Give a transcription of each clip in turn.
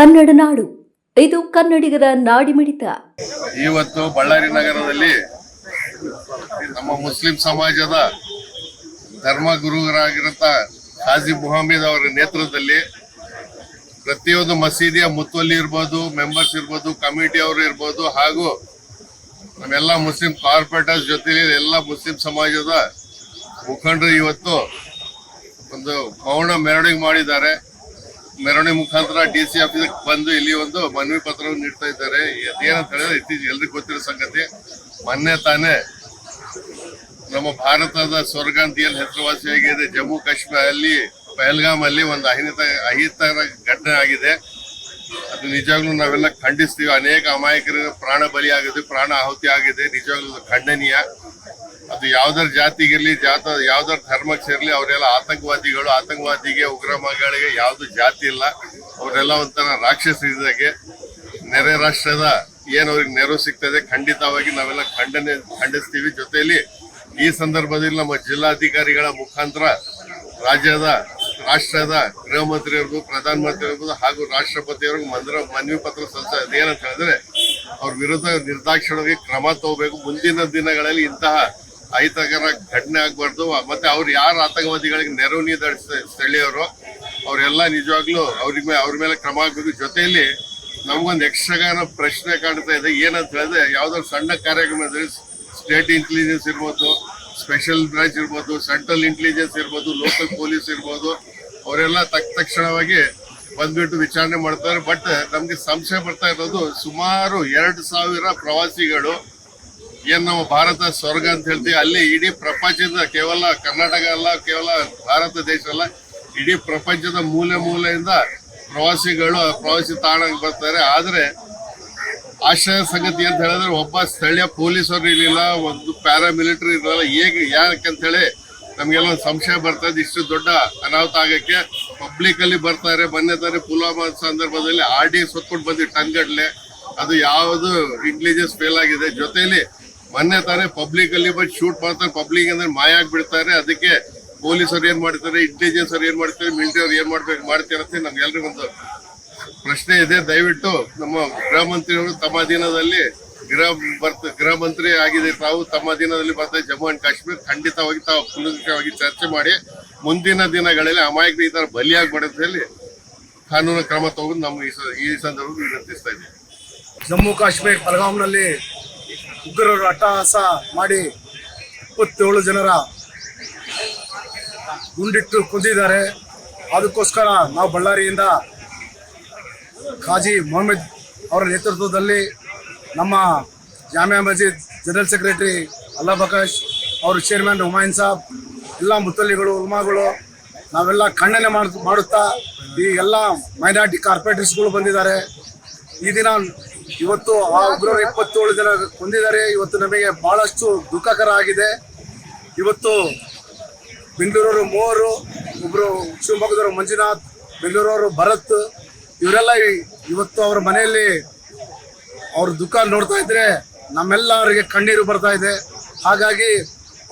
ಕನ್ನಡ ನಾಡು. ಇದು ಕನ್ನಡಿಗರ ನಾಡಿಮಿಡಿತ. ಇವತ್ತು ಬಳ್ಳಾರಿ ನಗರದಲ್ಲಿ ನಮ್ಮ ಮುಸ್ಲಿಂ ಸಮಾಜದ ಧರ್ಮಗುರುಗಳಾಗಿರಂತ ಖಾಜಿ ಮುಹಮ್ಮದ್ ಅವರ ನೇತೃತ್ವದಲ್ಲಿ ಪ್ರತಿಯೊಂದು ಮಸೀದಿಯ ಮುತ್ತುವಲ್ಲಿ ಇರ್ಬೋದು ಮೆಂಬರ್ಸ್ ಇರ್ಬೋದು ಕಮಿಟಿ ಅವರು ಇರ್ಬೋದು, ಹಾಗೂ ನಮ್ಮೆಲ್ಲ ಮುಸ್ಲಿಂ ಕಾರ್ಪೊರೇಟರ್ಸ್ ಜೊತೆಲಿ ಎಲ್ಲ ಮುಸ್ಲಿಂ ಸಮಾಜದ ಮುಖಂಡರು ಇವತ್ತು ಒಂದು ಮೌನ ಮೆರವಣಿಗೆ ಮಾಡಿದ್ದಾರೆ. ಮೆರವಣಿಗೆ ಮುಖಾಂತರ ಡಿ ಸಿ ಆಫೀಸ್ ಬಂದು ಇಲ್ಲಿ ಒಂದು ಮನವಿ ಪತ್ರವನ್ನು ನೀಡ್ತಾ ಇದ್ದಾರೆ. ಏನಂತ ಹೇಳಿದ್ರೆ ಇತ್ತೀಚೆಗೆ ಎಲ್ರಿಗೂ ಗೊತ್ತಿರೋ ಸಂಗತಿ, ಮೊನ್ನೆ ತಾನೇ ನಮ್ಮ ಭಾರತದ ಸ್ವರ್ಗ ಅಂತ ಹೆಸರುವಾಸಿಯಾಗಿದೆ ಜಮ್ಮು ಕಾಶ್ಮೀರ ಅಲ್ಲಿ, ಪಹಲ್ಗಾಮ್ ಅಲ್ಲಿ ಒಂದು ಅಹಿತ ಅಹಿತರ ಘಟನೆ ಆಗಿದೆ. ಅದು ನಿಜವಾಗ್ಲೂ ನಾವೆಲ್ಲ ಖಂಡಿಸ್ತೀವಿ. ಅನೇಕ ಅಮಾಯಕರಿಗೆ ಪ್ರಾಣ ಬಲಿಯಾಗಿದೆ, ಪ್ರಾಣ ಆಹುತಿ ಆಗಿದೆ. ನಿಜವಾಗ್ಲೂ ಖಂಡನೀಯ. ಅದು ಯಾವ್ದಾರ ಜಾತಿಗಿರ್ಲಿ, ಜಾತ ಯಾವ್ದಾರ ಧರ್ಮಕ್ಕೆ ಸೇರ್ಲಿ, ಅವರೆಲ್ಲ ಆತಂಕವಾದಿಗಳು, ಆತಂಕವಾದಿಗೆ ಉಗ್ರಮಗಳಿಗೆ ಯಾವ್ದು ಜಾತಿ ಇಲ್ಲ. ಅವರೆಲ್ಲ ಒಂಥರ ರಾಕ್ಷಸರಿದ್ದಾಗೆ ನೆರೆ ರಾಷ್ಟ್ರದ ಏನು ಅವ್ರಿಗೆ ನೆರವು ಸಿಗ್ತದೆ, ಖಂಡಿತವಾಗಿ ನಾವೆಲ್ಲ ಖಂಡನೆ ಖಂಡಿಸ್ತೀವಿ. ಜೊತೆಯಲ್ಲಿ ಈ ಸಂದರ್ಭದಲ್ಲಿ ನಮ್ಮ ಜಿಲ್ಲಾಧಿಕಾರಿಗಳ ಮುಖಾಂತರ ರಾಜ್ಯದ, ರಾಷ್ಟ್ರದ ಗೃಹ ಮಂತ್ರಿ ಇರ್ಬೋದು ಪ್ರಧಾನ ಮಂತ್ರಿ ಇರ್ಬೋದು ಹಾಗೂ ರಾಷ್ಟ್ರಪತಿಯವ್ರಿಗೂ ಮಂದಿರ ಮನವಿ ಪತ್ರ ಸಲ್ಲಿಸ ಅದೇನಂತ ಹೇಳಿದ್ರೆ, ಅವ್ರ ವಿರುದ್ಧ ನಿರ್ದಾಕ್ಷಿಣ್ಯವಾಗಿ ಕ್ರಮ ತಗೋಬೇಕು. ಮುಂದಿನ ದಿನಗಳಲ್ಲಿ ಇಂತಹ ಅಹಿತಕರ ಘಟನೆ ಆಗ್ಬಾರ್ದು. ಮತ್ತೆ ಅವ್ರು ಯಾರು ಆತಂಕವಾದಿಗಳಿಗೆ ನೆರವು ನೀಡ ಸ್ಥಳೀಯರು, ಅವರೆಲ್ಲ ನಿಜವಾಗ್ಲೂ ಅವ್ರಿಗೆ ಅವ್ರ ಮೇಲೆ ಕ್ರಮ ಆಗ್ಬೇಕು ಜೊತೆಯಲ್ಲಿ ನಮ್ಗೊಂದು ಯಕ್ಷಗಾನ ಪ್ರಶ್ನೆ ಕಾಣ್ತಾ ಇದೆ. ಏನಂತ ಹೇಳಿದ್ರೆ ಯಾವ್ದಾದ್ರು ಸಣ್ಣ ಕಾರ್ಯಕ್ರಮದಲ್ಲಿ ಸ್ಟೇಟ್ ಇಂಟೆಲಿಜೆನ್ಸ್ ಇರ್ಬೋದು, ಸ್ಪೆಷಲ್ ಬ್ರಾಂಚ್ ಇರ್ಬೋದು, ಸೆಂಟ್ರಲ್ ಇಂಟೆಲಿಜೆನ್ಸ್ ಇರ್ಬೋದು, ಲೋಕಲ್ ಪೊಲೀಸ್ ಇರ್ಬೋದು, ಅವರೆಲ್ಲ ತಕ್, ತಕ್ಷಣವಾಗಿ ಬಂದ್ಬಿಟ್ಟು ವಿಚಾರಣೆ ಮಾಡ್ತಾರೆ. ಬಟ್ ನಮ್ಗೆ ಸಂಶಯ ಬರ್ತಾ ಇರೋದು ಸುಮಾರು ಎರಡು ಸಾವಿರ ಪ್ರವಾಸಿಗಳು ಏನ್ ನಾವು ಭಾರತ ಸ್ವರ್ಗ ಅಂತ ಹೇಳ್ತೀವಿ, ಅಲ್ಲಿ ಇಡೀ ಪ್ರಪಂಚದ ಕೇವಲ ಕರ್ನಾಟಕ ಅಲ್ಲ, ಕೇವಲ ಭಾರತ ದೇಶ ಅಲ್ಲ, ಇಡೀ ಪ್ರಪಂಚದ ಮೂಲೆ ಮೂಲೆಯಿಂದ ಪ್ರವಾಸಿಗಳು, ಪ್ರವಾಸಿ ತಾಣಕ್ಕೆ ಬರ್ತಾರೆ. ಆದ್ರೆ ಆಶ್ರಯ ಸಂಗತಿ ಅಂತ ಹೇಳಿದ್ರೆ ಒಬ್ಬ ಸ್ಥಳೀಯ ಪೊಲೀಸರು ಇರಲಿಲ್ಲ, ಒಂದು ಪ್ಯಾರಾಮಿಲಿಟರಿ ಇರಲಿಲ್ಲ, ಹೇಗೆ ಯಾಕಂತ ಹೇಳಿ ನಮ್ಗೆಲ್ಲ ಒಂದು ಸಂಶಯ ಬರ್ತಾ ಇದೆ. ಇಷ್ಟು ದೊಡ್ಡ ಅನಾಹುತ ಆಗಕ್ಕೆ ಪಬ್ಲಿಕ್ ಅಲ್ಲಿ ಬರ್ತಾರೆ. ತಾನೇ ಪುಲ್ವಾಮಾ ಸಂದರ್ಭದಲ್ಲಿ ಆರ್ ಡಿ ಹೊತ್ಕೊಂಡು ಬಂದಿ ಟನ್ ಅದು ಯಾವುದು ಇಂಟೆಲಿಜೆನ್ಸ್ ಫೇಲ್ ಆಗಿದೆ. ಜೊತೆಲಿ ಮೊನ್ನೆ ತಾನೇ ಪಬ್ಲಿಕ್ ಅಲ್ಲಿ ಬಂದು ಶೂಟ್ ಮಾಡ್ತಾರೆ ಪಬ್ಲಿಕ್ ಅಂದ್ರೆ ಮಾಯ ಆಗ್ಬಿಡ್ತಾರೆ. ಅದಕ್ಕೆ ಪೊಲೀಸರು ಏನ್ ಮಾಡ್ತಾರೆ ಇಂಟೆಲಿಜೆನ್ಸ್ ಅವ್ರು ಏನ್ ಮಾಡ್ತಾರೆ ಮಿಲಿಟರಿ ಅವ್ರು ಏನ್ ಮಾಡ್ಬೇಕು, ಮಾಡ್ತೀರ ಅಂತ ನಮ್ಗೆಲ್ರಿಗೂ ಒಂದು ಪ್ರಶ್ನೆ ಇದೆ. ದಯವಿಟ್ಟು ನಮ್ಮ ಗೃಹ ಮಂತ್ರಿಯವರು ತಮ್ಮ ದಿನದಲ್ಲಿ ಗೃಹ ಬರ್ತ, ಗೃಹ ಮಂತ್ರಿ ಆಗಿದೆ ತಾವು ತಮ್ಮ ದಿನದಲ್ಲಿ ಬರ್ತಾರೆ ಜಮ್ಮು ಅಂಡ್ ಕಾಶ್ಮೀರ್. ಖಂಡಿತವಾಗಿ ತಾವು ಪುನಃವಾಗಿ ಚರ್ಚೆ ಮಾಡಿ, ಮುಂದಿನ ದಿನಗಳಲ್ಲಿ ಅಮಾಯಕ ಈ ತರ ಬಲಿಯಾಗಬಾರ್ದು ಹೇಳಿ ಕಾನೂನು ಕ್ರಮ ತಗೊಂಡು ನಮ್ಮ ಈ ಸಂದರ್ಭದಲ್ಲಿ ವಿನಂತಿಸ್ತಾ ಇದ್ದೀವಿ ಜಮ್ಮು ಕಾಶ್ಮೀರ್ ಪಹಲ್ಗಾಮ್ನಲ್ಲಿ ಉಗ್ರರು ಅಟ್ಟಹಾಸ ಮಾಡಿ ಇಪ್ಪತ್ತೇಳು ಜನರ ಗುಂಡಿಟ್ಟು ಕುಂದಿದ್ದಾರೆ. ಅದಕ್ಕೋಸ್ಕರ ನಾವು ಬಳ್ಳಾರಿಯಿಂದ ಖಾಜಿ ಮೊಹಮ್ಮದ್ ಅವರ ನೇತೃತ್ವದಲ್ಲಿ ನಮ್ಮ ಜಾಮಿಯಾ ಮಸೀದ್ ಜನರಲ್ ಸೆಕ್ರೆಟರಿ ಅಲ್ಲಾ ಬಕಾಶ್ ಅವರು ಚೇರ್ಮನ್ ಹುಮಾಯೂನ್ ಸಾಬ್, ಎಲ್ಲ ಮುತ್ತಲಿಗಳು ಉಲ್ಮಾಗಳು, ನಾವೆಲ್ಲ ಖಂಡನೆ ಮಾಡ್, ಮಾಡುತ್ತಾ ಈ ಎಲ್ಲ ಮೈನಾರಿಟಿ ಕಾರ್ಪೊರೇಟರ್ಸ್ಗಳು ಬಂದಿದ್ದಾರೆ. ಈ ದಿನ ಇವತ್ತು ಆ ಉಗ್ರರು ಇಪ್ಪತ್ತೇಳು ಜನ ಕೊಂದಿದ್ದಾರೆ. ಇವತ್ತು ನಮಗೆ ಬಹಳಷ್ಟು ದುಃಖಕರ ಆಗಿದೆ. ಇವತ್ತು ಬೆಂಗಳೂರವರು ಮೂವರು ಒಬ್ಬರು ಶಿವಮೊಗ್ಗದವರು ಮಂಜುನಾಥ್, ಬೆಂಗಳೂರವರು ಭರತ್, ಇವರೆಲ್ಲ ಇವತ್ತು ಅವರ ಮನೆಯಲ್ಲಿ ಅವ್ರ ದುಃಖ ನೋಡ್ತಾ ಇದ್ರೆ ನಮ್ಮೆಲ್ಲರಿಗೆ ಕಣ್ಣೀರು ಬರ್ತಾ ಇದೆ. ಹಾಗಾಗಿ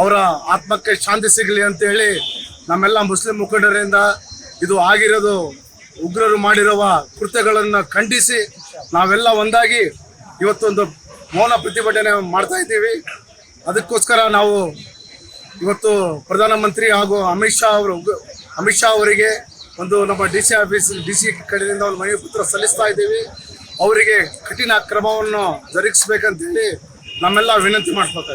ಅವರ ಆತ್ಮಕ್ಕೆ ಶಾಂತಿ ಸಿಗಲಿ ಅಂತ ಹೇಳಿ ನಮ್ಮೆಲ್ಲ ಮುಸ್ಲಿಂ ಮುಖಂಡರಿಂದ ಇದು ಆಗಿರೋದು ಉಗ್ರರು ಮಾಡಿರುವ ಕೃತ್ಯಗಳನ್ನು ಖಂಡಿಸಿ ನಾವೆಲ್ಲ ಒಂದಾಗಿ ಇವತ್ತೊಂದು ಮೌನ ಪ್ರತಿಭಟನೆ ಮಾಡ್ತಾ ಇದ್ದೀವಿ. ಅದಕ್ಕೋಸ್ಕರ ನಾವು ಇವತ್ತು ಪ್ರಧಾನಮಂತ್ರಿ ಹಾಗೂ ಅಮಿತ್ ಶಾ ಅವರು ಅಮಿತ್ ಶಾ ಅವರಿಗೆ ಒಂದು ನಮ್ಮ D C office, D C ಕಡೆಯಿಂದ ಒಂದು ಮನವಿ ಪತ್ರ ಸಲ್ಲಿಸ್ತಾ ಇದ್ದೀವಿ. ಅವರಿಗೆ ಕಠಿಣ ಕ್ರಮವನ್ನು ಜರುಗಿಸ್ಬೇಕಂತೇಳಿ ನಮ್ಮೆಲ್ಲ ವಿನಂತಿ ಮಾಡ್ಕೊತಾ